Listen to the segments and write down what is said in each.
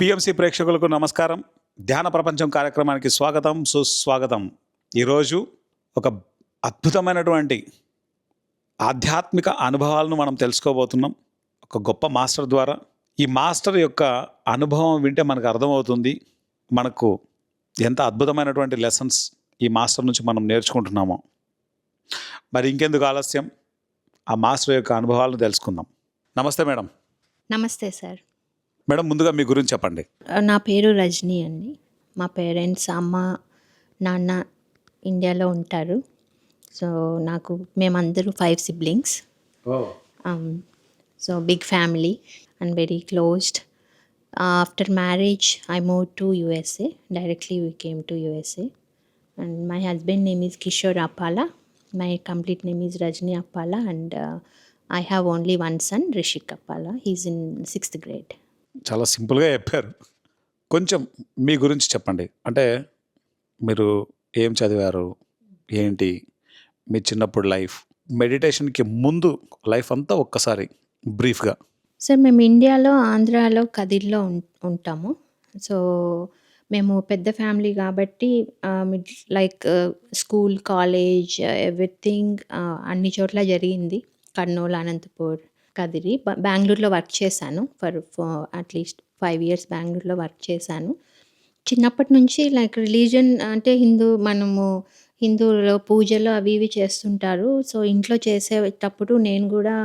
PMC ప్రేక్షకులకు నమస్కారం. ధ్యాన ప్రపంచం కార్యక్రమానికి స్వాగతం సుస్వాగతం. ఈరోజు ఒక అద్భుతమైనటువంటి ఆధ్యాత్మిక అనుభవాలను మనం తెలుసుకోబోతున్నాం. ఒక గొప్ప మాస్టర్ ద్వారా. ఈ మాస్టర్ యొక్క అనుభవం వింటే మనకు అర్థమవుతుంది. మనకు ఎంత అద్భుతమైనటువంటి లెసన్స్ ఈ మాస్టర్ నుంచి మనం నేర్చుకుంటున్నామో. మరి ఇంకెందుకు ఆలస్యం? ఆ మాస్టర్ యొక్క అనుభవాలను తెలుసుకుందాం. నమస్తే మేడం. నమస్తే సార్. మేడం ముందుగా మీ గురించి చెప్పండి. నా పేరు రజనీ అండి. మా పేరెంట్స్ అమ్మ నాన్న ఇండియాలో ఉంటారు. సో నాకు మేమందరూ five siblings. So big family and very closed. After marriage I move to USA. Directly we came to USA. And my husband name is Kishore Appala. My complete name is Rajani Appala. And I have only one son Rishik Appala he's in sixth grade చాలా సింపుల్గా చెప్పారు. కొంచెం మీ గురించి చెప్పండి. అంటే మీరు ఏం చదివారు? ఏంటి? మీ చిన్నప్పుడు లైఫ్. మెడిటేషన్కి ముందు లైఫ్ అంతా ఒక్కసారి బ్రీఫ్గా. సార్ మేము ఇండియాలో ఆంధ్రాలో కదిర్లో ఉంటాము. సో మేము పెద్ద ఫ్యామిలీ కాబట్టి లైక్ స్కూల్ కాలేజ్ ఎవ్రీథింగ్ అన్ని చోట్ల జరిగింది. కర్నూలు అనంతపూర్. కదిరి. బెంగళూరులో వర్క్ చేశాను. For at least five years బెంగళూరులో వర్క్ చేశాను. చిన్నప్పటి నుంచి లైక్ రిలీజన్ అంటే హిందూ మనము హిందువులో పూజలు అవి ఇవి చేస్తుంటారు. సో ఇంట్లో చేసేటప్పుడు నేను కూడా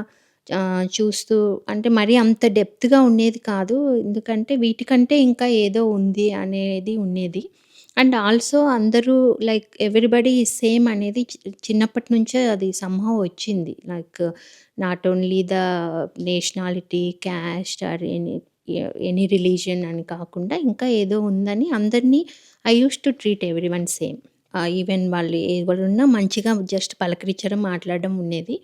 చూస్తూ అంటే మరీ అంత డెప్త్గా ఉండేది కాదు. ఎందుకంటే వీటికంటే ఇంకా ఏదో ఉంది అనేది ఉండేది. అండ్ ఆల్సో అందరూ లైక్ ఎవ్రీబడి సేమ్ అనేది చి- చిన్నప్పటి నుంచే అది సంహవ్ వచ్చింది. Like not only the nationality caste or any any religion అని కాకుండా ఇంకా ఏదో ఉందని అందరినీ I use to treat every one same even వాళ్ళు ఎవరున్నా మంచిగా జస్ట్ పలకరించడం మాట్లాడడం ఉండేది.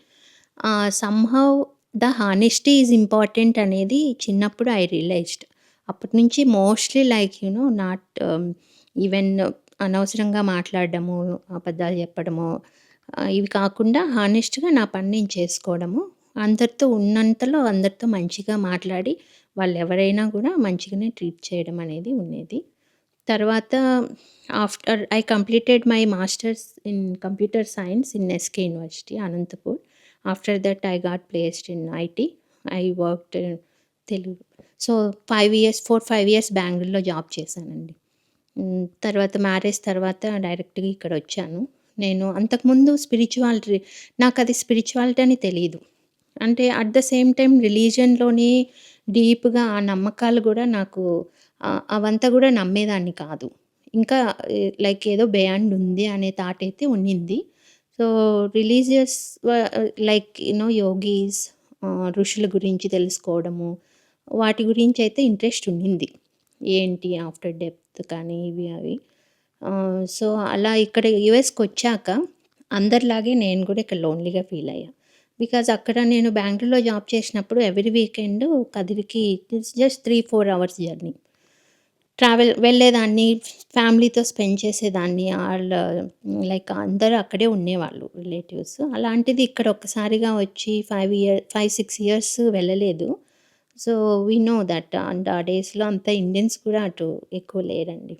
Somehow the honesty is important అనేది చిన్నప్పుడు ఐ రియలైజ్డ్ అప్పటి నుంచి mostly like you know not even అనవసరంగా మాట్లాడడము అబద్ధాలు చెప్పడము ఇవి కాకుండా హానెస్ట్గా నా పని నేను చేసుకోవడము అందరితో ఉన్నంతలో అందరితో మంచిగా మాట్లాడి వాళ్ళు ఎవరైనా కూడా మంచిగానే ట్రీట్ చేయడం అనేది ఉండేది. తర్వాత after I completed my masters in computer science in SK university Anantapur after that I got placed in IT I worked Telugu so five years four five years బెంగళూరులో జాబ్ చేశానండి. తర్వాత మ్యారేజ్ తర్వాత డైరెక్ట్గా ఇక్కడ వచ్చాను నేను అంతకుముందు స్పిరిచువాలిటీ నాకు అది స్పిరిచువాలిటీ అని తెలియదు అంటే అట్ ద సేమ్ టైం రిలీజన్లోనే డీప్గా ఆ నమ్మకాలు కూడా నాకు అవంతా కూడా నమ్మేదాన్ని కాదు. ఇంకా లైక్ ఏదో బ్యాండ్ ఉంది అనే థాట్ అయితే ఉన్నింది. So religious like you know yogis ఋషుల గురించి తెలుసుకోవడము వాటి గురించి అయితే ఇంట్రెస్ట్ ఉండింది ఏంటి ఆఫ్టర్ డెప్త్ కానీ ఇవి అవి. సో అలా ఇక్కడ యుఎస్కి వచ్చాక అందరిలాగే నేను కూడా ఇక్కడ లోన్లీగా ఫీల్ అయ్యా. బికాజ్ అక్కడ నేను బెంగళూరులో జాబ్ చేసినప్పుడు every weekend కదిరికి just three four hours journey. Travel వెళ్ళేదాన్ని ఫ్యామిలీతో స్పెండ్ చేసేదాన్ని వాళ్ళ లైక్ అందరూ అక్కడే ఉండేవాళ్ళు రిలేటివ్స్. అలాంటిది ఇక్కడ ఒక్కసారిగా వచ్చి five year five six years వెళ్ళలేదు. So we know that and ఆ డేస్లో అంత ఇండియన్స్ కూడా అటు ఎక్కువ లేరండి.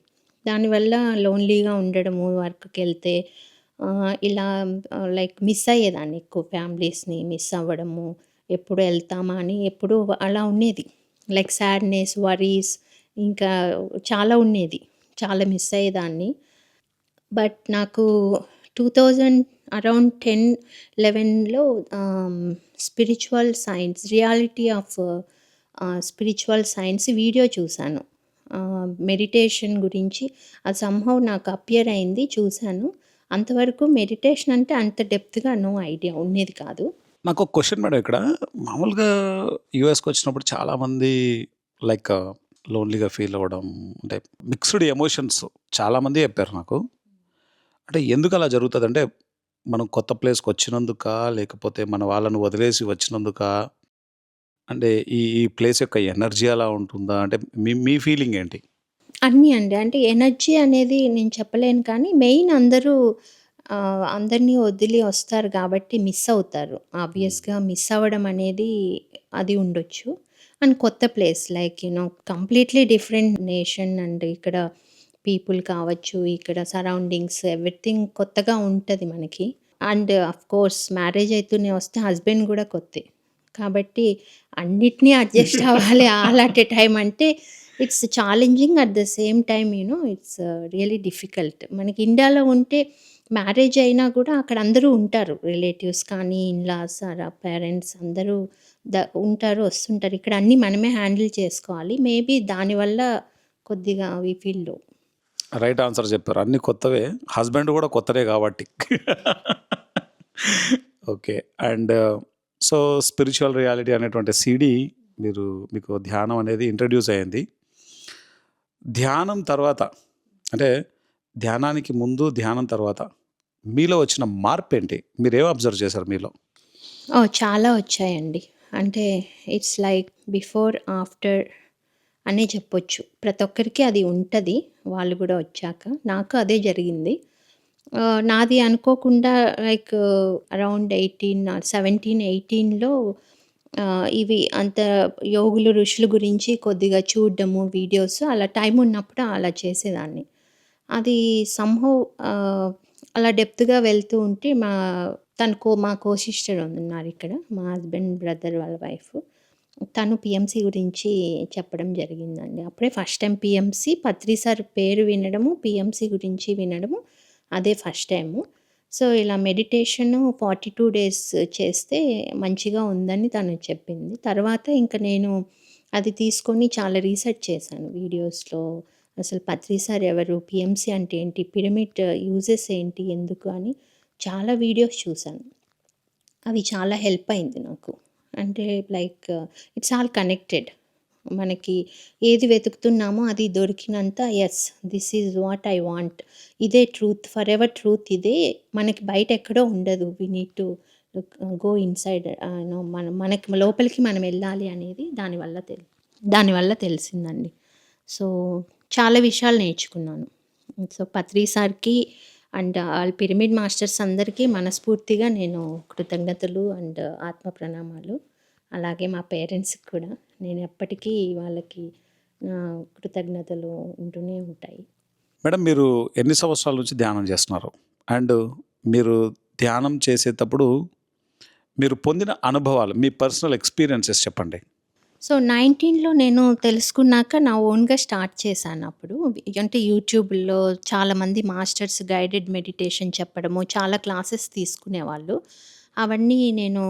దానివల్ల లోన్లీగా ఉండడము వర్క్కి వెళ్తే ఇలా లైక్ మిస్ అయ్యేదాన్ని ఎక్కువ ఫ్యామిలీస్ని మిస్ అవ్వడము ఎప్పుడు వెళ్తామా అని ఎప్పుడు అలా ఉండేది. లైక్ సాడ్నెస్ వరీస్ ఇంకా చాలా ఉండేది. చాలా మిస్ అయ్యేదాన్ని. బట్ నాకు two thousand around ten లెవెన్లో spiritual science reality of spiritual science video చూశాను. మెడిటేషన్ గురించి అది సంహవ్ నాకు అపియర్ అయింది చూశాను. అంతవరకు మెడిటేషన్ అంటే అంత డెప్త్గా నో ఐడియా ఉండేది కాదు. నాకు ఒక క్వశ్చన్ మేడం ఇక్కడ. మామూలుగా యూఎస్కి వచ్చినప్పుడు చాలామంది లైక్ లోన్లీగా ఫీల్ అవ్వడం అంటే మిక్స్డ్ ఎమోషన్స్ చాలామంది చెప్పారు నాకు. అంటే ఎందుకు అలా జరుగుతుంది అంటే మనం కొత్త ప్లేస్కి వచ్చినందుక లేకపోతే మన వాళ్ళను వదిలేసి వచ్చినందుక అంటే ఈ ఈ ప్లేస్ యొక్క ఎనర్జీ అలా ఉంటుందా? అంటే మీ మీ ఫీలింగ్ ఏంటి? అన్నీ అండి. అంటే ఎనర్జీ అనేది నేను చెప్పలేను కానీ మెయిన్ అందరూ ఆ, అందరినీ వదిలి వస్తారు కాబట్టి మిస్ అవుతారు. ఆబ్వియస్గా మిస్ అవ్వడం అనేది అది ఉండొచ్చు. అండ్ కొత్త place like you know completely different nation and ఇక్కడ పీపుల్ కావచ్చు ఇక్కడ సరౌండింగ్స్ ఎవ్రీథింగ్ కొత్తగా ఉంటుంది మనకి. అండ్ అఫ్ కోర్స్ మ్యారేజ్ అవుతూనే వస్తే హస్బెండ్ కూడా కొత్తే. కాబట్టి అన్నిటినీ అడ్జస్ట్ అవ్వాలి ఆల్ అట్ ఎ టైం అంటే it's challenging at the same time you know it's really difficult. మనకి ఇండియాలో ఉంటే మ్యారేజ్ అయినా కూడా అక్కడ అందరూ ఉంటారు. రిలేటివ్స్ కానీ ఇన్లాస్ పేరెంట్స్ అందరూ ద ఉంటారు వస్తుంటారు. ఇక్కడ అన్నీ మనమే హ్యాండిల్ చేసుకోవాలి. మేబీ దానివల్ల కొద్దిగా వి ఫీల్లో. రైట్ ఆన్సర్ చెప్పారు. అన్ని కొత్తవే. హస్బెండ్ కూడా కొత్తదే కాబట్టి. Okay. And so spiritual reality అనేటువంటి సిడి మీరు మీకు ధ్యానం అనేది ఇంట్రడ్యూస్ అయ్యింది ధ్యానం తర్వాత అంటే ధ్యానానికి ముందు ధ్యానం తర్వాత మీలో వచ్చిన మార్పు ఏంటి మీరేం అబ్జర్వ్ చేశారు మీలో? చాలా వచ్చాయండి. అంటే ఇట్స్ లైక్ బిఫోర్ ఆఫ్టర్ అనే చెప్పొచ్చు. ప్రతి ఒక్కరికి అది ఉంటుంది. వాళ్ళు కూడా వచ్చాక. నాకు అదే జరిగింది. నాది అనుకోకుండా లైక్ అరౌండ్ ఎయిటీన్ సెవెంటీన్ ఎయిటీన్లో ఇవి అంత యోగులు ఋషుల గురించి కొద్దిగా చూడడము వీడియోస్ అలా టైం ఉన్నప్పుడు అలా చేసేదాన్ని. అది సంహో అలా డెప్త్గా వెళ్తూ ఉంటే మా తన కో మా కో సిస్టర్ ఉన్నారు ఇక్కడ మా హస్బెండ్ బ్రదర్ వాళ్ళ వైఫ్. తను పిఎంసి గురించి చెప్పడం జరిగిందండి. అప్పుడే first time PMC Patri sir పేరు వినడము పిఎంసి గురించి వినడము అదే ఫస్ట్ టైము. సో ఇలా మెడిటేషన్ ఫార్టీ టూ డేస్ చేస్తే మంచిగా ఉందని తను చెప్పింది. తర్వాత ఇంకా నేను అది తీసుకొని చాలా రీసెర్చ్ చేశాను వీడియోస్లో. అసలు పత్రి సార్ ఎవరు పిఎంసి అంటే ఏంటి పిరమిడ్ యూజెస్ ఏంటి ఎందుకు అని చాలా వీడియోస్ చూశాను. అవి చాలా హెల్ప్ అయింది నాకు. అంటే లైక్ ఇట్స్ ఆల్ కనెక్టెడ్. మనకి ఏది వెతుకుతున్నామో అది దొరికినంత yes this is what I want ఇదే ట్రూత్ ఫర్ ఎవర్ ట్రూత్ ఇదే మనకి బయట ఎక్కడో ఉండదు. We need to go inside మన మనకి లోపలికి మనం వెళ్ళాలి అనేది దానివల్ల తెలి దానివల్ల తెలిసిందండి. సో చాలా విషయాలు నేర్చుకున్నాను. సో పత్రి సార్కి అండ్ వాళ్ళ పిరమిడ్ మాస్టర్స్ అందరికీ మనస్ఫూర్తిగా నేను కృతజ్ఞతలు అండ్ ఆత్మ ప్రణామాలు. అలాగే మా పేరెంట్స్కి కూడా. నేను ఎప్పటికీ వాళ్ళకి నా కృతజ్ఞతలు ఉంటూనే ఉంటాయి. మేడం మీరు ఎన్ని సంవత్సరాల నుంచి ధ్యానం చేస్తున్నారు? అండ్ మీరు ధ్యానం చేసేటప్పుడు మీరు పొందిన అనుభవాలు మీ పర్సనల్ ఎక్స్పీరియన్సెస్ చెప్పండి. సో నైన్టీన్లో నేను తెలుసుకున్నాక నా ఓన్గా స్టార్ట్ చేశాను అప్పుడు. అంటే యూట్యూబ్లో చాలామంది మాస్టర్స్ గైడెడ్ మెడిటేషన్ చెప్పడము చాలా క్లాసెస్ తీసుకునేవాళ్ళు. అవన్నీ నేను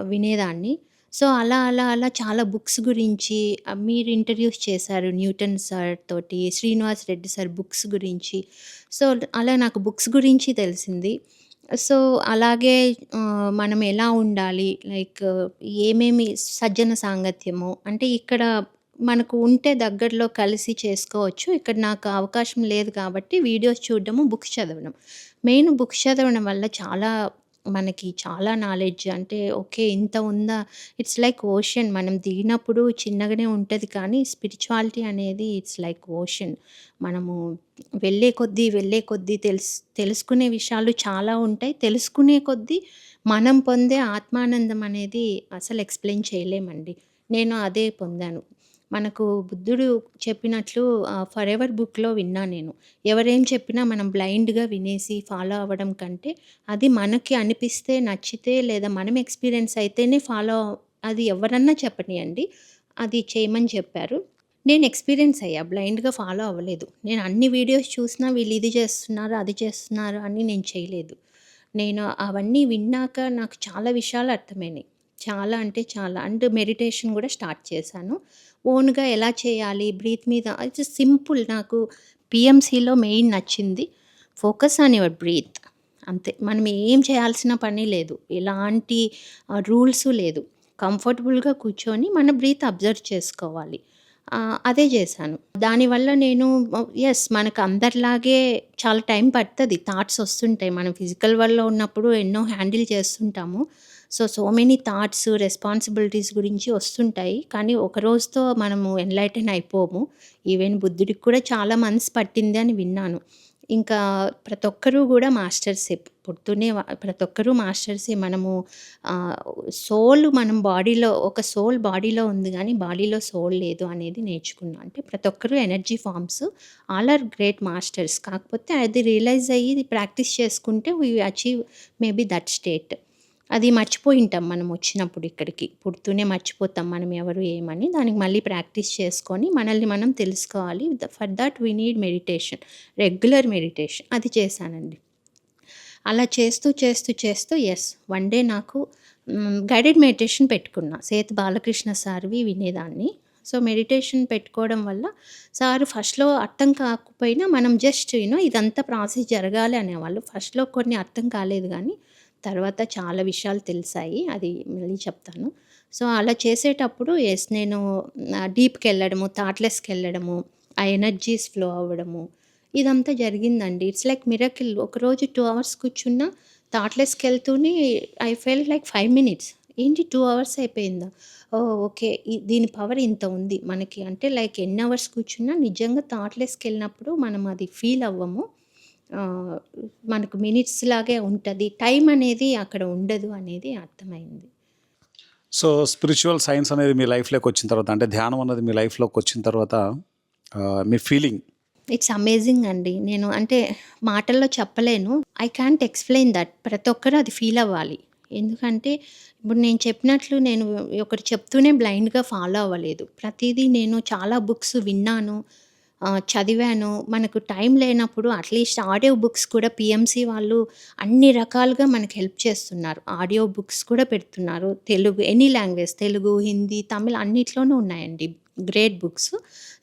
వినేదాన్ని. సో అలా అలా అలా చాలా బుక్స్ గురించి మీరు ఇంట్రడ్యూస్ చేశారు న్యూటన్ సార్ తోటి శ్రీనివాస్ రెడ్డి సార్ బుక్స్ గురించి. సో అలా నాకు బుక్స్ గురించి తెలిసింది. సో అలాగే మనం ఎలా ఉండాలి? లైక్ ఏమేమి సజ్జన సాంగత్యము? అంటే ఇక్కడ మనకు ఉంటే దగ్గరలో కలిసి చేసుకోవచ్చు. ఇక్కడ నాకు అవకాశం లేదు కాబట్టి వీడియోస్ చూడడము బుక్స్ చదవడం. మెయిన్ బుక్స్ చదవడం వల్ల చాలా మనకి చాలా నాలెడ్జ్ అంటే ఓకే ఇంత ఉందా? ఇట్స్ లైక్ ఓషన్ మనం దిగినప్పుడు చిన్నగానే ఉంటుంది కానీ స్పిరిచువాలిటీ అనేది ఇట్స్ లైక్ ఓషన్ మనము వెళ్ళే కొద్దీ వెళ్ళే కొద్దీ తెలుసు తెలుసుకునే విషయాలు చాలా ఉంటాయి. తెలుసుకునే కొద్దీ మనం పొందే ఆత్మానందం అనేది అసలు ఎక్స్ప్లెయిన్ చేయలేమండి. నేను అదే పొందాను. మనకు బుద్ధుడు చెప్పినట్లు ఫర్ ఎవర్ బుక్లో విన్నా నేను. ఎవరేం చెప్పినా మనం బ్లైండ్గా వినేసి ఫాలో అవ్వడం కంటే అది మనకి అనిపిస్తే నచ్చితే లేదా మనం ఎక్స్పీరియన్స్ అయితేనే ఫాలో అది ఎవరన్నా చెప్పనియండి. అది చేయమని చెప్పారు. నేను ఎక్స్పీరియన్స్ అయ్యా బ్లైండ్గా ఫాలో అవ్వలేదు. నేను అన్ని వీడియోస్ చూసినా వీళ్ళు ఇది చేస్తున్నారు అది చేస్తున్నారు అని నేను చేయలేదు. నేను అవన్నీ విన్నాక నాకు చాలా విషయాలు అర్థమైనాయి. చాలా అంటే చాలా. అండ్ మెడిటేషన్ కూడా స్టార్ట్ చేశాను. ఓన్గా ఎలా చేయాలి? బ్రీత్ మీద ఇట్స్ సింపుల్ నాకు పిఎంసీలో మెయిన్ నచ్చింది. Focus on your breath. అంతే. మనం ఏం చేయాల్సిన పని లేదు. ఎలాంటి రూల్స్ లేదు. కంఫర్టబుల్గా కూర్చొని మన బ్రీత్ అబ్జర్వ్ చేసుకోవాలి. అదే చేశాను. దానివల్ల నేను ఎస్ మనకు అందరిలాగే చాలా టైం పడుతుంది. థాట్స్ వస్తుంటాయి. మనం ఫిజికల్ వల్ల ఉన్నప్పుడు ఎన్నో హ్యాండిల్ చేస్తుంటాము. So so many thoughts responsibilities గురించి వస్తుంటాయి. కానీ ఒక రోజుతో మనము ఎన్లైటన్ అయిపోము. ఈవెన్ బుద్ధుడికి కూడా చాలా మంత్స్ పట్టింది అని విన్నాను. ఇంకా ప్రతి ఒక్కరూ కూడా మాస్టర్సే. పుడుతూనే ప్రతి ఒక్కరూ మాస్టర్సే. మనము సోల్ మనం బాడీలో ఒక సోల్ బాడీలో ఉంది కానీ బాడీలో సోల్ లేదు అనేది నేర్చుకున్నాం అంటే ప్రతి ఒక్కరూ energy forms all are great masters కాకపోతే అది రియలైజ్ అయ్యి ప్రాక్టీస్ చేసుకుంటే we achieve maybe that state అది మర్చిపోయి ఉంటాం మనం వచ్చినప్పుడు ఇక్కడికి. పుడుతూనే మర్చిపోతాం మనం ఎవరు ఏమని. దానికి మళ్ళీ ప్రాక్టీస్ చేసుకొని మనల్ని మనం తెలుసుకోవాలి. For that we need meditation regular meditation. అది చేశానండి. అలా చేస్తూ చేస్తూ చేస్తూ ఎస్ వన్ డే నాకు గైడెడ్ మెడిటేషన్ పెట్టుకున్నా. సేత్ బాలకృష్ణ సార్వి వినేదాన్ని. సో మెడిటేషన్ పెట్టుకోవడం వల్ల సార్ ఫస్ట్లో అర్థం కాకపోయినా మనం జస్ట్ యూనో ఇదంతా ప్రాసెస్ జరగాలి అనేవాళ్ళు. ఫస్ట్లో కొన్ని అర్థం కాలేదు కానీ తర్వాత చాలా విషయాలు తెలిసాయి. అది మళ్ళీ చెప్తాను. సో అలా చేసేటప్పుడు ఎస్ నేను డీప్కి వెళ్ళడము థాట్లెస్కి వెళ్ళడము ఆ ఎనర్జీస్ ఫ్లో అవ్వడము ఇదంతా జరిగిందండి. ఇట్స్ లైక్ మిరకిల్ ఒకరోజు టూ అవర్స్ కూర్చున్నా థాట్లెస్కి వెళ్తూనే I fell like five minutes ఏంటి టూ అవర్స్ అయిపోయిందా? Oh okay. దీని పవర్ ఇంత ఉంది మనకి. అంటే లైక్ ఎన్ని అవర్స్ కూర్చున్నా నిజంగా థాట్లెస్కి వెళ్ళినప్పుడు మనం అది ఫీల్ అవ్వము. మనకు మినిట్స్ లాగే ఉంటుంది. టైం అనేది అక్కడ ఉండదు అనేది అర్థమైంది. సో స్పిరిచువల్ సైన్స్ అనేది మీ లైఫ్లోకి వచ్చిన తర్వాత అంటే ధ్యానం అనేది మీ లైఫ్లోకి వచ్చిన తర్వాత మీ ఫీలింగ్? ఇట్స్ అమేజింగ్ అండి. నేను అంటే మాటల్లో చెప్పలేను. ఐ క్యాంట్ ఎక్స్ప్లెయిన్ దట్ ప్రతి ఒక్కరు అది ఫీల్ అవ్వాలి. ఎందుకంటే ఇప్పుడు నేను చెప్పినట్లు నేను ఒకటి చెప్తూనే బ్లైండ్గా ఫాలో అవ్వలేదు. ప్రతిదీ నేను చాలా బుక్స్ విన్నాను. చదివాను. మనకు టైం లేనప్పుడు అట్లీస్ట్ ఆడియో బుక్స్ కూడా పిఎంసి వాళ్ళు అన్ని రకాలుగా మనకు హెల్ప్ చేస్తున్నారు. ఆడియో బుక్స్ కూడా పెడుతున్నారు. తెలుగు ఎనీ లాంగ్వేజ్ తెలుగు హిందీ తమిళ్ అన్నిట్లోనూ ఉన్నాయండి great books.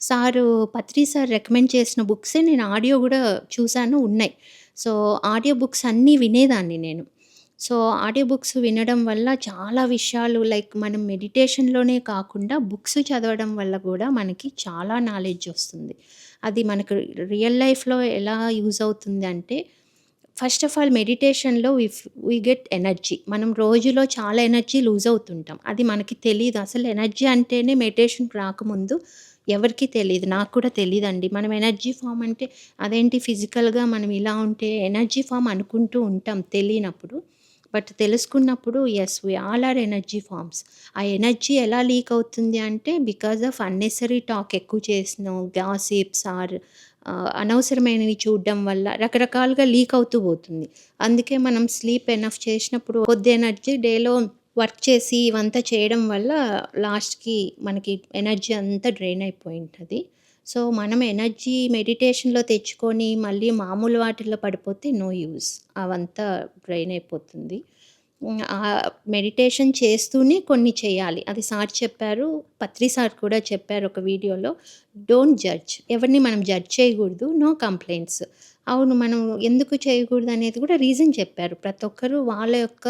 Sir Patri sir recommend చేసిన బుక్సే నేను ఆడియో కూడా చూశాను ఉన్నాయి. సో ఆడియో బుక్స్ అన్నీ వినేదాన్ని నేను. సో ఆడియో బుక్స్ వినడం వల్ల చాలా విషయాలు లైక్ మనం మెడిటేషన్లోనే కాకుండా బుక్స్ చదవడం వల్ల కూడా మనకి చాలా నాలెడ్జ్ వస్తుంది. అది మనకు రియల్ లైఫ్లో ఎలా యూజ్ అవుతుంది అంటే ఫస్ట్ ఆఫ్ ఆల్ మెడిటేషన్లో వి వీ గెట్ ఎనర్జీ. మనం రోజులో చాలా ఎనర్జీ లూజ్ అవుతుంటాం. అది మనకి తెలియదు అసలు ఎనర్జీ అంటేనే మెడిటేషన్ రాకముందు ఎవరికి తెలియదు నాకు కూడా తెలియదండి మనం ఎనర్జీ ఫామ్ అంటే అదేంటి ఫిజికల్గా మనం ఇలా ఉంటే ఎనర్జీ ఫామ్ అనుకుంటూ ఉంటాం తెలియనప్పుడు. బట్ తెలుసుకున్నప్పుడు yes we all are energy forms ఆ ఎనర్జీ ఎలా లీక్ అవుతుంది అంటే బికాజ్ ఆఫ్ అన్నెసరీ టాక్ ఎక్కువ చేసిన గాసిప్స్ ఆర్ అనవసరమైనవి చూడడం వల్ల రకరకాలుగా లీక్ అవుతూ పోతుంది. అందుకే మనం స్లీప్ ఎనఫ్ చేసినప్పుడు కొద్ది ఎనర్జీ డేలో వర్క్ చేసి ఇవంతా చేయడం వల్ల లాస్ట్కి మనకి ఎనర్జీ అంతా డ్రైన్ అయిపోయి ఉంటుంది. సో మనం ఎనర్జీ మెడిటేషన్లో తెచ్చుకొని మళ్ళీ మామూలు వాటిల్లో పడిపోతే నో యూస్. అవంతా డ్రైన్ అయిపోతుంది. ఆ మెడిటేషన్ చేస్తూనే కొన్ని చేయాలి. అది సార్ చెప్పారు పత్రి సార్ కూడా చెప్పారు ఒక వీడియోలో. Don't judge. ఎవరిని మనం జడ్జ్ చేయకూడదు. No complaints. అవును మనం ఎందుకు చేయకూడదు అనేది కూడా రీజన్ చెప్పారు. ప్రతి ఒక్కరూ వాళ్ళ యొక్క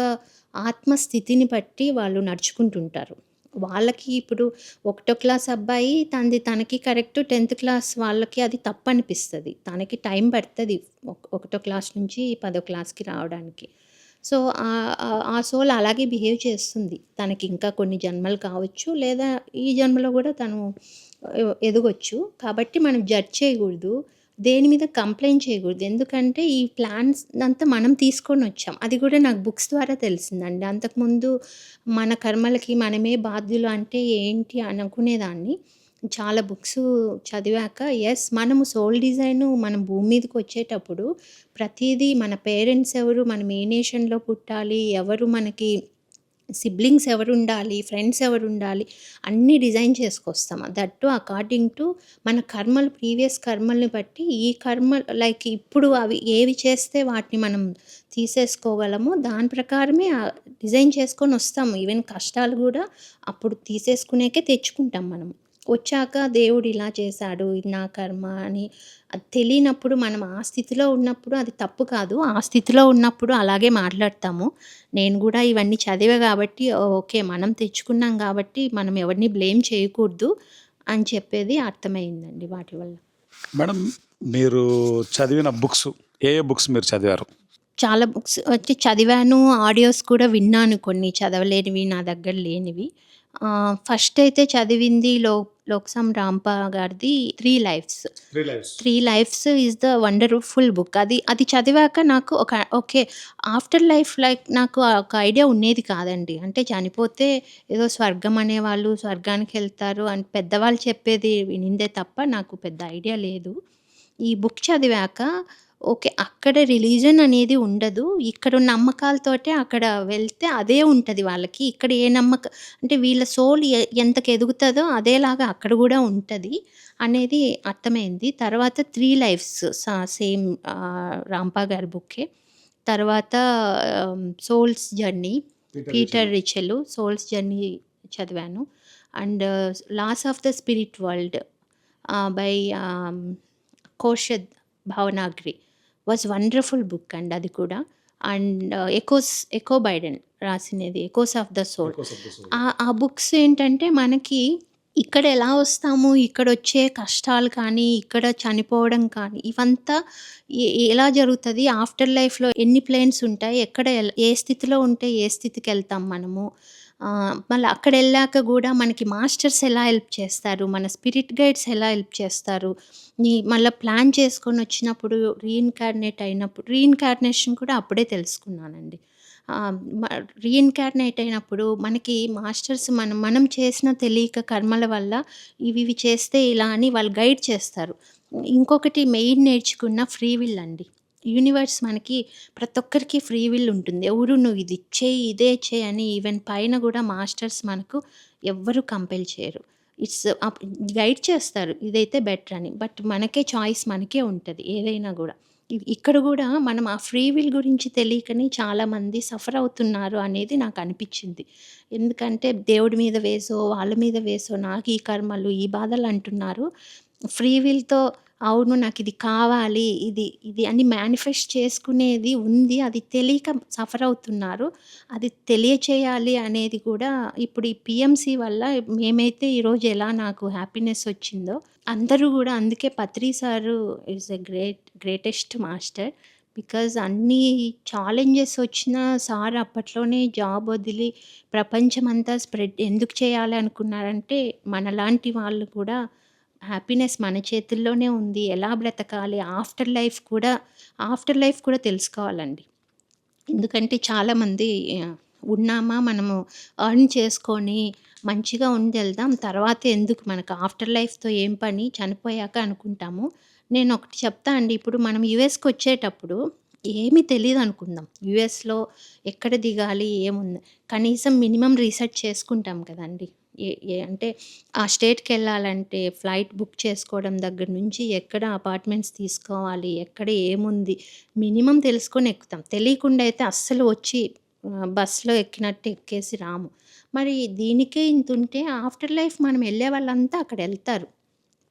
ఆత్మస్థితిని బట్టి వాళ్ళు నడుచుకుంటుంటారు. వాళ్ళకి ఇప్పుడు ఒకటో క్లాస్ అబ్బాయి తనది తనకి కరెక్ట్ టెన్త్ క్లాస్ వాళ్ళకి అది తప్పు అనిపిస్తుంది తనకి టైం పడుతుంది ఒక- ఒకటో క్లాస్ నుంచి పదో క్లాస్కి రావడానికి. సో ఆ- సోల్ అలాగే బిహేవ్ చేస్తుంది. తనకి ఇంకా కొన్ని జన్మలు కావచ్చు లేదా ఈ జన్మలో కూడా తను ఎదగొచ్చు. కాబట్టి మనం జడ్జ్ చేయకూడదు. దేని మీద కంప్లైంట్ చేయకూడదు. ఎందుకంటే ఈ ప్లాన్స్ అంతా మనం తీసుకొని వచ్చాం. అది కూడా నాకు బుక్స్ ద్వారా తెలిసిందండి. అంతకుముందు మన కర్మలకి మనమే బాధ్యులు అంటే ఏంటి అనుకునేదాన్ని. చాలా బుక్స్ చదివాక ఎస్ మనము సోల్ డిజైన్ మనం భూమి మీదకి వచ్చేటప్పుడు ప్రతిదీ మన పేరెంట్స్ ఎవరు మనం ఏ నేషన్లో పుట్టాలి ఎవరు మనకి సిబ్లింగ్స్ ఎవరు ఉండాలి ఫ్రెండ్స్ ఎవరు ఉండాలి అన్నీ డిజైన్ చేసుకొస్తాం. దట్టు అకార్డింగ్ టు మన కర్మలు ప్రీవియస్ కర్మల్ని బట్టి ఈ కర్మ లైక్ ఇప్పుడు అవి ఏవి చేస్తే వాటిని మనం తీసేసుకోగలమో దాని ప్రకారమే డిజైన్ చేసుకొని వస్తాము. ఈవెన్ కష్టాలు కూడా అప్పుడు తీసేసుకునేకే తెచ్చుకుంటాం మనం వచ్చాక దేవుడు ఇలా చేశాడు ఇది నా కర్మ అని అది తెలియనప్పుడు మనం ఆ స్థితిలో ఉన్నప్పుడు అది తప్పు కాదు ఆ స్థితిలో ఉన్నప్పుడు అలాగే మాట్లాడతాము నేను కూడా ఇవన్నీ చదివే కాబట్టి ఓకే మనం తెచ్చుకున్నాం కాబట్టి మనం ఎవరిని బ్లేమ్ చేయకూడదు అని చెప్పేది అర్థమైందండి వాటి వల్ల మేడం మీరు చదివిన బుక్స్ ఏ ఏ బుక్స్ మీరు చదివారు చాలా బుక్స్ వచ్చి చదివాను. ఆడియోస్ కూడా విన్నాను కొన్ని చదవలేనివి, నా దగ్గర లేనివి. ఆహ్, ఫస్ట్ అయితే చదివింది లో లోక్సం రాంప గారిది 'three lives'. 'Three lives' is the wonderful book. అది అది చదివాక నాకు ఒక ఓకే. ఆఫ్టర్ లైఫ్ లైక్ నాకు ఒక ఐడియా ఉండేది కాదండి. అంటే చనిపోతే ఏదో స్వర్గం అనేవాళ్ళు, స్వర్గానికెళ్తారు అని పెద్దవాళ్ళు చెప్పేది వినిందే తప్ప నాకు పెద్ద ఐడియా లేదు. ఈ బుక్ చదివాక ఓకే. అక్కడ రిలీజన్ అనేది ఉండదు. ఇక్కడున్న నమ్మకాలతోటే అక్కడ వెళ్తే అదే ఉంటది వాళ్ళకి. ఇక్కడ ఏ నమ్మక అంటే వీళ్ళ సోల్ ఎంతకు ఎదుగుతదో అదేలాగా అక్కడ గూడా ఉంటది అనేది అర్థమైంది. తర్వాత 'త్రీ లైఫ్స్' సేమ్ రాంప గారి బుక్కే. తర్వాత 'souls journey' Peter Richelieu 'souls journey' చదివాను. And 'laws of the spirit world' by Khorshed Bhavnagri was wonderful book అండి అది కూడా. అండ్ 'ఎకోస్' ఎకో బైడెన్ రాసినది 'ఎకోస్ ఆఫ్ ద సోల్.' ఆ బుక్స్ ఏంటంటే మనకి ఇక్కడ ఎలా వస్తాము, ఇక్కడొచ్చే కష్టాలు కానీ, ఇక్కడ చనిపోవడం కానీ ఇవంతా ఎలా జరుగుతది, ఆఫ్టర్ లైఫ్‌లో ఎన్ని ప్లేన్స్ ఉంటాయి, ఎక్కడ ఏ స్థితిలో ఉంటే ఏ స్థితికెళ్తాం మనము. మళ్ళీ అక్కడ వెళ్ళాక కూడా మనకి మాస్టర్స్ ఎలా హెల్ప్ చేస్తారు, మన స్పిరిట్ గైడ్స్ ఎలా హెల్ప్ చేస్తారు. నీ మళ్ళీ ప్లాన్ చేసుకొని వచ్చినప్పుడు రీఇన్‌కార్నేట్ అయినప్పుడు రీఇన్‌కార్నేషన్ కూడా అప్పుడే తెలుసుకున్నానండి. రీఇన్‌కార్నేట్ అయినప్పుడు మనకి మాస్టర్స్ మనం మనం చేసిన తెలియక కర్మల వల్ల ఇవి ఇవి చేస్తే ఇలా అని వాళ్ళు గైడ్ చేస్తారు. ఇంకొకటి మెయిన్ నేర్చుకున్న ఫ్రీ విల్ అండి. యూనివర్స్ మనకి ప్రతి ఒక్కరికి ఫ్రీ విల్ ఉంటుంది. ఎవరు నువ్వు ఇది చేయి ఇదే చేయి అని ఈవెన్ పైన కూడా మాస్టర్స్ మనకు ఎవ్వరు కంపెల్ చేయరు. ఇట్స్ గైడ్ చేస్తారు. ఇదైతే బెటర్ అని. బట్ మనకే చాయిస్ మనకే ఉంటుంది ఏదైనా కూడా ఇక్కడ కూడా మనం ఆ ఫ్రీ విల్ గురించి తెలియకనే చాలామంది సఫర్ అవుతున్నారు అనేది నాకు అనిపించింది ఎందుకంటే దేవుడి మీద వేసో, వాళ్ళ మీద వేసో నాకు ఈ కర్మలు, ఈ బాధలు అంటున్నారు. ఫ్రీ విల్‌తో అవును నాకు ఇది కావాలి, ఇది ఇది అని మేనిఫెస్ట్ చేసుకునేది ఉంది. అది తెలియక సఫర్ అవుతున్నారు. అది తెలియచేయాలి అనేది కూడా ఇప్పుడు ఈ పీఎంసీ వల్ల మేమైతే ఈరోజు ఎలా నాకు హ్యాపీనెస్ వచ్చిందో, అందరూ కూడా అందుకే Patri sir is a great greatest master. Because అన్ని ఛాలెంజెస్ వచ్చిన సార్ అప్పట్లోనే జాబ్ వదిలి ప్రపంచమంతా స్ప్రెడ్ ఎందుకు చేయాలి అనుకున్నారంటే, మనలాంటి వాళ్ళు కూడా హ్యాపీనెస్ మన చేతుల్లోనే ఉంది. ఎలా బ్రతకాలి, ఆఫ్టర్ లైఫ్ కూడా ఆఫ్టర్ లైఫ్ కూడా తెలుసుకోవాలండి. ఎందుకంటే చాలామంది ఉన్నామా మనము అర్న్ చేసుకొని మంచిగా ఉండి వెళ్దాం తర్వాత ఎందుకు మనకు ఆఫ్టర్ లైఫ్‌తో ఏం పని చనిపోయాక అనుకుంటాము. నేను ఒకటి చెప్తా అండి. ఇప్పుడు మనం యూఎస్‌కొచ్చేటప్పుడు ఏమీ తెలియదు అనుకుందాం యూఎస్‌లో ఎక్కడ దిగాలి, ఏముంది కనీసం మినిమం రీసెర్చ్ చేసుకుంటాం కదండీ. ఏ ఏ అంటే ఆ స్టేట్కి వెళ్ళాలంటే ఫ్లైట్ బుక్ చేసుకోవడం దగ్గర నుంచి ఎక్కడ అపార్ట్మెంట్స్ తీసుకోవాలి, ఎక్కడ ఏముంది మినిమం తెలుసుకొని ఎక్కుతాం. తెలియకుండా అయితే అస్సలు వచ్చి బస్సులో ఎక్కినట్టు ఎక్కేసి రాము. మరి దీనికే ఇంత ఉంటే ఆఫ్టర్ లైఫ్ మనం వెళ్ళే వాళ్ళంతా అక్కడెళ్తారు.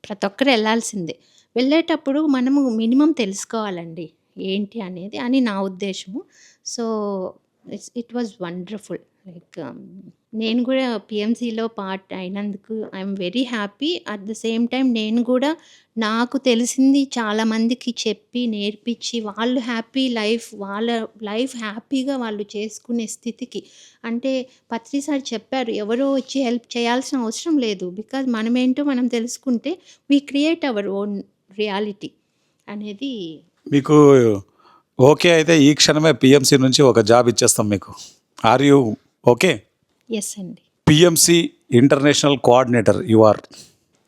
ప్రతి ఒక్కరు వెళ్ళాల్సిందే వెళ్ళేటప్పుడు మనము మినిమం తెలుసుకోవాలండి. ఏంటి అనేది అని నా ఉద్దేశము. So, it's it was wonderful. Like um, నేను కూడా పిఎంసీలో పార్ట్ అయినందుకు I'm very happy. At the same time నేను కూడా నాకు తెలిసింది చాలామందికి చెప్పి, నేర్పించి వాళ్ళు హ్యాపీ లైఫ్ వాళ్ళ లైఫ్ హ్యాపీగా వాళ్ళు చేసుకునే స్థితికి అంటే పత్రి సార్ చెప్పారు. ఎవరో వచ్చి హెల్ప్ చేయాల్సిన అవసరం లేదు. బికాజ్ మనమేంటో మనం తెలుసుకుంటే we create our own reality అనేది మీకు ఓకే అయితే ఈ క్షణమే పీఎంసీ నుంచి ఒక జాబ్ ఇచ్చేస్తాం మీకు. Are you okay? యెస్ అండి. PMC international coordinator you are.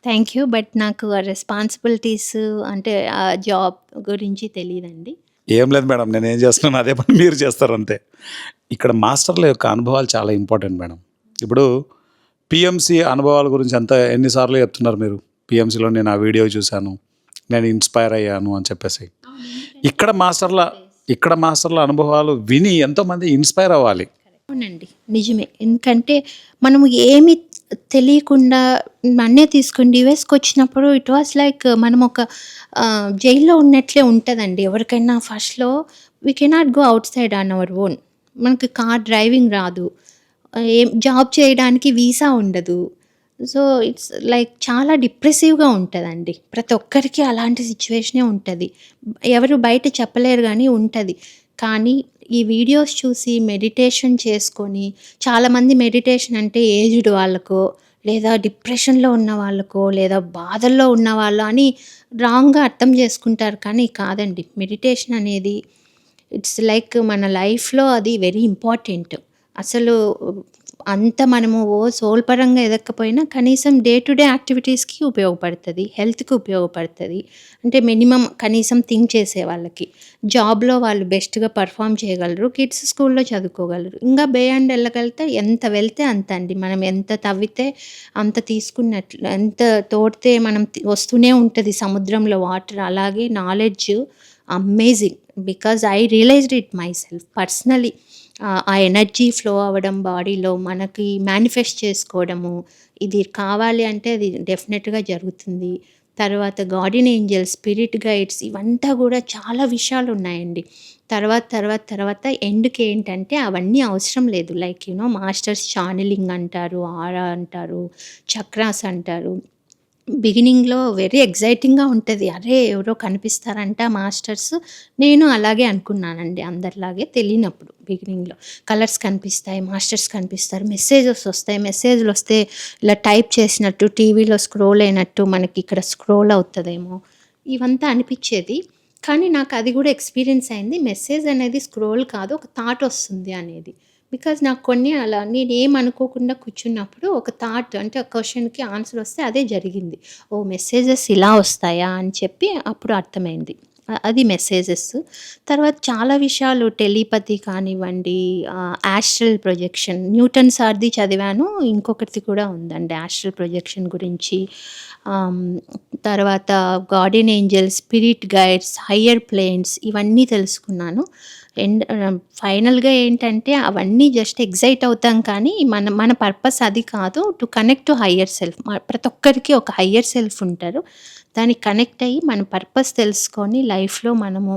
Thank you. But నాకు ఆ రెస్పాన్సిబిలిటీస్ అంటే ఆ జాబ్ గురించి తెలీదండి. ఏం లేదు మేడం. నేనేం చేస్తున్నానో అదే పని మీరు చేస్తారంతే. ఇక్కడ మాస్టర్ల యొక్క అనుభవాలు చాలా ఇంపార్టెంట్ మేడం. ఇప్పుడు పీఎంసీ అనుభవాల గురించి ఎంత ఎన్ని సార్లు చెప్తున్నారు మీరు. పీఎంసీలో నేను ఆ వీడియో చూశాను. నేను ఇన్‌స్పైర్ అయ్యాను అని చెప్పేసి. ఇక్కడ మాస్టర్ల ఇక్కడ మాస్టర్ల అనుభవాలు విని ఎంతోమంది ఇన్‌స్పైర్ అవ్వాలి. అవునండి. నిజమే. ఎందుకంటే మనము ఏమి తెలియకుండా నన్నే తీసుకోండి యూఎస్‌కొచ్చినప్పుడు ఇట్ వాస్ లైక్ మనం ఒక జైల్‌లో ఉన్నట్లే ఉంటదండి. ఎవరికైనా ఫస్ట్‌లో we cannot go outside on our own. మనకి కార్ డ్రైవింగ్ రాదు. ఏం జాబ్ చేయడానికి వీసా ఉండదు. సో, ఇట్స్ లైక్ చాలా డిప్రెసివ్‌గా ఉంటుందండి ప్రతి ఒక్కరికి అలాంటి సిచ్యువేషనే ఉంటుంది ఎవరు బయట చెప్పలేరు కానీ ఉంటుంది కానీ ఈ వీడియోస్ చూసి మెడిటేషన్ చేసుకొని చాలామంది మెడిటేషన్ అంటే ఏజ్డ్ వాళ్ళకో లేదా డిప్రెషన్‌లో ఉన్న వాళ్ళకో లేదా బాధల్లో ఉన్న వాళ్ళు అని రాంగ్‌గా అర్థం చేసుకుంటారు. కానీ కాదండి. మెడిటేషన్ అనేది ఇట్స్ లైక్ మన లైఫ్‌లో అది వెరీ ఇంపార్టెంట్. అసలు అంత మనము ఓ సోల్ పరంగా ఎదక్కపోయినా కనీసం డే టు డే యాక్టివిటీస్‌కి ఉపయోగపడుతుంది హెల్త్‌కి ఉపయోగపడుతుంది అంటే మినిమమ్ కనీసం థింక్ చేసే వాళ్ళకి. జాబ్‌లో వాళ్ళు బెస్ట్‌గా పర్ఫామ్ చేయగలరు. కిడ్స్ స్కూల్‌లో చదువుకోగలరు. ఇంకా బే అండ్ వెళ్ళగలితే ఎంత వెళ్తే అంత అండి. మనం ఎంత తవ్వితే అంత తీసుకున్నట్లు ఎంత తోడితే మనం వస్తూనే ఉంటుంది సముద్రంలో వాటర్. అలాగే knowledge amazing. Because I realized it myself personally. ఆ ఎనర్జీ ఫ్లో అవ్వడం బాడీలో మనకి మేనిఫెస్ట్ చేసుకోవడము. ఇది కావాలి అంటే అది డెఫినెట్‌గా జరుగుతుంది. తర్వాత గార్డియన్ ఏంజెల్స్, స్పిరిట్ గైడ్స్ ఇవంతా కూడా చాలా విషయాలు ఉన్నాయండి తర్వాత తర్వాత తర్వాత ఎండ్‌కి ఏంటంటే అవన్నీ అవసరం లేదు. లైక్ యూనో మాస్టర్స్ ఛానలింగ్ అంటారు. ఆరా అంటారు. చక్రాస్ అంటారు. బిగినింగ్‌లో వెరీ ఎగ్జైటింగ్గా ఉంటుంది అరే! ఎవరో కనిపిస్తారంట మాస్టర్స్. నేను అలాగే అనుకున్నానండి అందరిలాగే తెలియనప్పుడు బిగినింగ్‌లో. కలర్స్ కనిపిస్తాయి. మాస్టర్స్ కనిపిస్తారు. మెసేజెస్ వస్తాయి. మెసేజ్‌లొస్తే ఇలా టైప్ చేసినట్టు టీవీలో స్క్రోల్ అయినట్టు మనకి ఇక్కడ స్క్రోల్ అవుతుందేమో ఇవంతా అనిపించేది కానీ నాకు అది కూడా ఎక్స్‌పీరియన్స్ అయింది. మెసేజ్ అనేది స్క్రోల్ కాదు. ఒక థాట్ వస్తుంది అనేది. బికాజ్ నాకు కొన్ని అలా నేను ఏమనుకోకుండా కూర్చున్నప్పుడు ఒక థాట్ అంటే ఒక క్వశ్చన్కి ఆన్సర్ వస్తే అదే జరిగింది. ఓ మెసేజెస్ ఇలా వస్తాయా అని చెప్పి అప్పుడు అర్థమైంది. అది మెసేజెస్. తర్వాత చాలా విషయాలు టెలిపతి కానివ్వండి, యాస్ట్రల్ ప్రొజెక్షన్ న్యూటన్ సార్‌ది చదివాను. ఇంకొకటి కూడా ఉందండి యాస్ట్రల్ ప్రొజెక్షన్ గురించి. తర్వాత guardian angels, spirit guides, higher planes ఇవన్నీ తెలుసుకున్నాను. ఎండ్ ఫైనల్‌గా ఏంటంటే అవన్నీ జస్ట్ ఎగ్జైట్ అవుతాం కానీ మన మన పర్పస్ అది కాదు. To connect to higher self. ప్రతి ఒక్కరికి ఒక హయ్యర్ సెల్ఫ్ ఉంటారు. దానికి కనెక్ట్ అయ్యి మన పర్పస్ తెలుసుకొని లైఫ్‌లో మనము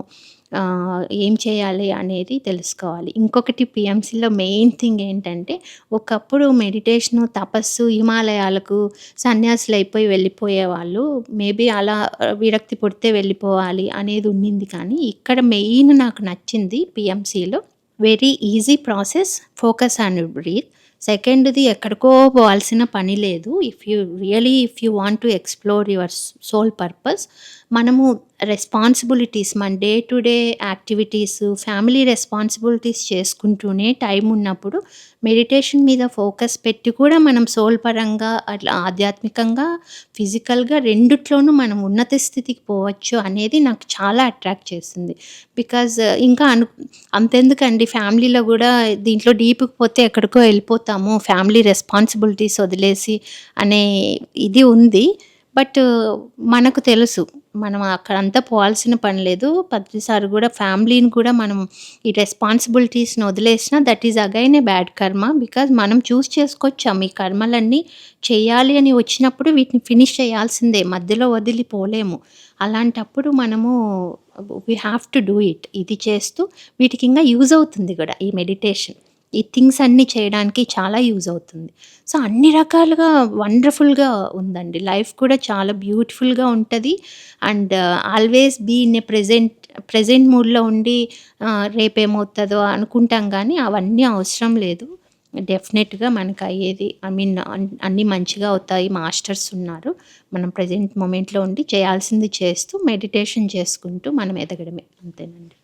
ఏం చేయాలి అనేది తెలుసుకోవాలి. ఇంకొకటి పీఎంసీలో మెయిన్ థింగ్ ఏంటంటే ఒకప్పుడు మెడిటేషను, తపస్సు హిమాలయాలకు సన్యాసులు అయిపోయి వెళ్ళిపోయేవాళ్ళు. మేబీ అలా విరక్తి పుడితే వెళ్ళిపోవాలి అనేది ఉండింది కానీ ఇక్కడ మెయిన్ నాకు నచ్చింది పీఎంసీలో very easy process. Focus and breath. సెకండ్‌ది ఎక్కడికో పోవాల్సిన పని లేదు. If you really if you want to explore your soul purpose మనము రెస్పాన్సిబిలిటీస్ మన day to day activities, family responsibilities చేసుకుంటూనే టైం ఉన్నప్పుడు మెడిటేషన్ మీద ఫోకస్ పెట్టి కూడా మనం సోల్ పరంగా అట్లా ఆధ్యాత్మికంగా, ఫిజికల్‌గా రెండిట్లోనూ మనం ఉన్నత స్థితికి పోవచ్చు అనేది నాకు చాలా అట్రాక్ట్ చేసింది. బికాజ్ uh, ఇంకా అను అంతెందుకండి ఫ్యామిలీలో కూడా దీంట్లో డీప్‌కి పోతే ఎక్కడికో వెళ్ళిపోతాము ఫ్యామిలీ రెస్పాన్సిబిలిటీస్ వదిలేసి అనే ఇది ఉంది. బట్ మనకు తెలుసు. మనం అక్కడంతా పోవాల్సిన పని లేదు. ప్రతిసారి కూడా ఫ్యామిలీని కూడా మనం ఈ రెస్పాన్సిబిలిటీస్‌ని వదిలేసినా that is again a bad karma. Because మనం చూస్ చేసుకొచ్చాం. ఈ కర్మలన్నీ చేయాలి అని వచ్చినప్పుడు వీటిని ఫినిష్ చేయాల్సిందే. మధ్యలో వదిలిపోలేము అలాంటప్పుడు మనము we have to do it. ఇది చేస్తూ వీటికి ఇంకా యూజ్ అవుతుంది కూడా ఈ మెడిటేషన్. ఈ థింగ్స్ అన్నీ చేయడానికి చాలా యూజ్ అవుతుంది. సో, అన్ని రకాలుగా వండర్‌ఫుల్‌గా ఉందండి. లైఫ్ కూడా చాలా బ్యూటిఫుల్‌గా ఉంటుంది and uh, always be in a present present మూడ్‌లో ఉండి uh, రేపేమవుతుందో అనుకుంటాం కానీ అవన్నీ అవసరం లేదు. డెఫినెట్‌గా మనకు అయ్యేది ఐ మీన్ అన్నీ మంచిగా అవుతాయి. మాస్టర్స్ ఉన్నారు. మనం ప్రెజెంట్ మూమెంట్లో ఉండి చేయాల్సింది చేస్తూ మెడిటేషన్ చేసుకుంటూ మనం ఎదగడమే. అంతేనండి.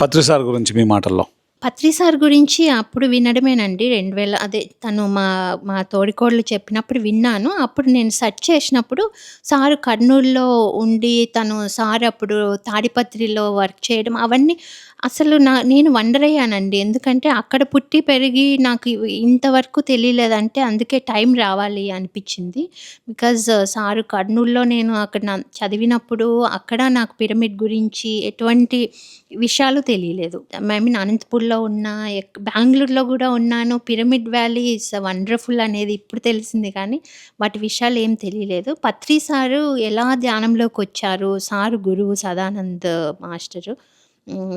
పత్రి సార్ గురించి మీ మాటల్లో. పత్రి సార్ గురించి అప్పుడు వినడమేనండి. 2000 అదే తను మా మా తోడికోడలు చెప్పినప్పుడు విన్నాను. అప్పుడు నేను సెర్చ్ చేసినప్పుడు సార్ కర్నూల్‌లో ఉండి తను సార్ అప్పుడు తాడిపత్రిలో వర్క్ చేయడం అవన్నీ అసలు నా నేను వండర్ అయ్యానండి. ఎందుకంటే అక్కడ పుట్టి పెరిగి నాకు ఇంతవరకు తెలియలేదంటే అందుకే టైం రావాలి అనిపిచ్చింది. బికాజ్ సారు కర్నూల్‌లో నేను అక్కడ చదివినప్పుడు అక్కడ నాకు పిరమిడ్ గురించి ఎటువంటి విషయాలు తెలియలేదు. ఐ మీన్ అనంతపూర్‌లో ఉన్నా, ఎక్ బెంగుళూరులో కూడా ఉన్నాను. పిరమిడ్ వ్యాలీ ఈస్ వండర్‌ఫుల్ అనేది ఇప్పుడు తెలిసింది కానీ వాటి విషయాలు ఏం తెలియలేదు. పత్రి సారు ఎలా ధ్యానంలోకొచ్చారు, సారు గురువు సదానంద్ మాస్టరు.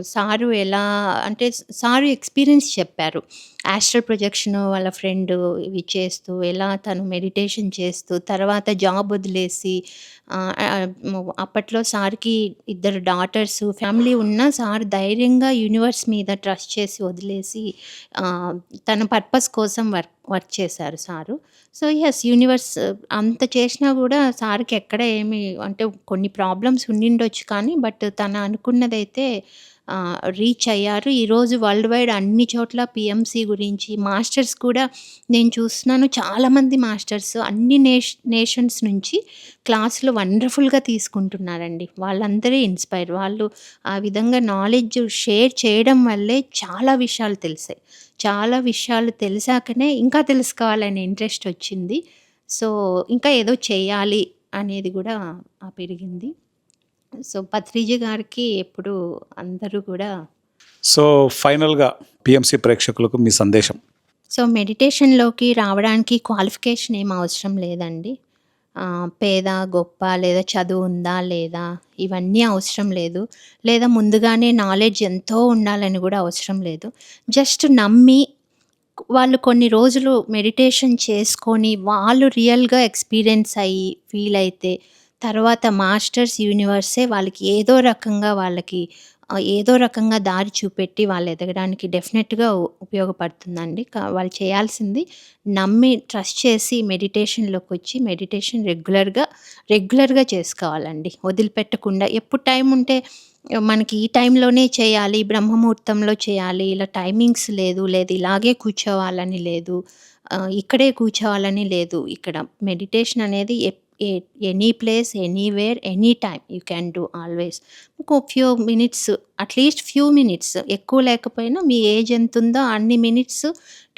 సారు ఎలా అంటే సారు ఎక్స్‌పీరియన్స్ చెప్పారు. ఆస్ట్రల్ ప్రొజెక్షన్ వాళ్ళ ఫ్రెండ్ ఇవి చేస్తూ ఎలా తను మెడిటేషన్ చేస్తూ తర్వాత జాబ్ వదిలేసి అప్పట్లో సార్కి ఇద్దరు డాటర్స్ ఫ్యామిలీ ఉన్న సార్ ధైర్యంగా యూనివర్స్ మీద ట్రస్ట్ చేసి వదిలేసి తన పర్పస్ కోసం వర్క్ వర్క్ చేశారు సారు. సో ఎస్ యూనివర్స్ అంత చేసినా కూడా సార్కి ఎక్కడ ఏమి అంటే కొన్ని ప్రాబ్లమ్స్ ఉండిండొచ్చు కానీ బట్ తను అనుకున్నదైతే రీచ్ అయ్యారు. ఈరోజు వరల్డ్ వైడ్ అన్ని చోట్ల పిఎంసి గురించి మాస్టర్స్ కూడా నేను చూస్తున్నాను. చాలామంది మాస్టర్స్ అన్ని నేష్ నేషన్స్ నుంచి క్లాసులు వండర్ఫుల్గా తీసుకుంటున్నారండి. వాళ్ళందరే ఇన్స్పైర్ వాళ్ళు ఆ విధంగా నాలెడ్జ్ షేర్ చేయడం వల్లే చాలా విషయాలు తెలిసాయి. చాలా విషయాలు తెలిసాకనే ఇంకా తెలుసుకోవాలనే ఇంట్రెస్ట్ వచ్చింది. సో ఇంకా ఏదో చేయాలి అనేది కూడా ఆ పెరిగింది. సో పత్రిజీ గారికి ఎప్పుడు అందరూ కూడా సో ఫైనల్గా పిఎంసి ప్రేక్షకులకు మీ సందేశం. సో మెడిటేషన్లోకి రావడానికి క్వాలిఫికేషన్ ఏం అవసరం లేదండి. పేద గొప్ప లేదా చదువు ఉందా లేదా ఇవన్నీ అవసరం లేదు. లేదా ముందుగానే నాలెడ్జ్ ఎంతో ఉండాలని కూడా అవసరం లేదు. జస్ట్ నమ్మి వాళ్ళు కొన్ని రోజులు మెడిటేషన్ చేసుకొని వాళ్ళు రియల్గా ఎక్స్పీరియన్స్ అయ్యి ఫీల్ అయితే తర్వాత మాస్టర్స్ యూనివర్సే వాళ్ళకి ఏదో రకంగా వాళ్ళకి ఏదో రకంగా దారి చూపెట్టి వాళ్ళు ఎదగడానికి డెఫినెట్గా ఉపయోగపడుతుందండి. వాళ్ళు చేయాల్సింది నమ్మి ట్రస్ట్ చేసి మెడిటేషన్లోకి వచ్చి మెడిటేషన్ రెగ్యులర్గా రెగ్యులర్గా చేసుకోవాలండి. వదిలిపెట్టకుండా ఎప్పుడు టైం ఉంటే మనకి ఈ టైంలోనే చేయాలి బ్రహ్మముహూర్తంలో చేయాలి ఇలా టైమింగ్స్ లేదు లేదు ఇలాగే కూర్చోవాలని లేదు ఇక్కడే కూర్చోవాలని లేదు. ఇక్కడ మెడిటేషన్ అనేది any place anywhere any time you can do always ఒక few minutes at least few minutes ఎక్కువ లేకపోయినా మీ ఏజ్ ఎంత ఉందో అన్ని మినిట్స్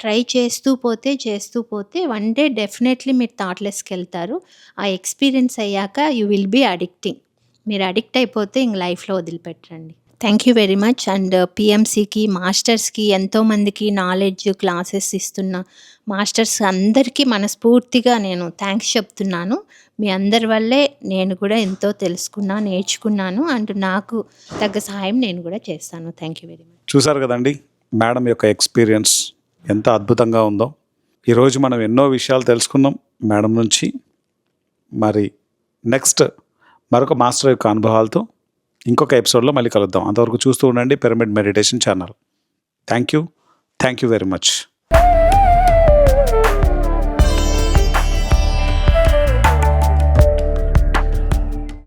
ట్రై చేస్తూ పోతే చేస్తూ పోతే వన్ డే డెఫినెట్లీ మీరు థాట్లెస్కి వెళ్తారు. ఆ ఎక్స్పీరియన్స్ అయ్యాక యూ విల్ బీ అడిక్టింగ్ మీరు అడిక్ట్ అయిపోతే ఇంక లైఫ్లో వదిలిపెట్టండి thank you very much and పిఎంసికి మాస్టర్స్కి ఎంతోమందికి నాలెడ్జ్ క్లాసెస్ ఇస్తున్న మాస్టర్స్ అందరికీ మనస్ఫూర్తిగా నేను థ్యాంక్స్ చెప్తున్నాను. మీ అందరి వల్లే నేను కూడా ఎంతో తెలుసుకున్నా నేర్చుకున్నాను. అండ్ నాకు తగ్గ సహాయం నేను కూడా చేస్తాను. థ్యాంక్ యూ వెరీ మచ్ చూసారు కదండి మేడం యొక్క ఎక్స్పీరియన్స్ ఎంత అద్భుతంగా ఉందో. ఈరోజు మనం ఎన్నో విషయాలు తెలుసుకున్నాం మేడం నుంచి. మరి నెక్స్ట్ మరొక మాస్టర్ యొక్క అనుభవాలతో ఇంకొక ఎపిసోడ్లో మళ్ళీ కలుద్దాం. అంతవరకు చూస్తూ ఉండండి. Pyramid meditation channel thank you thank you very much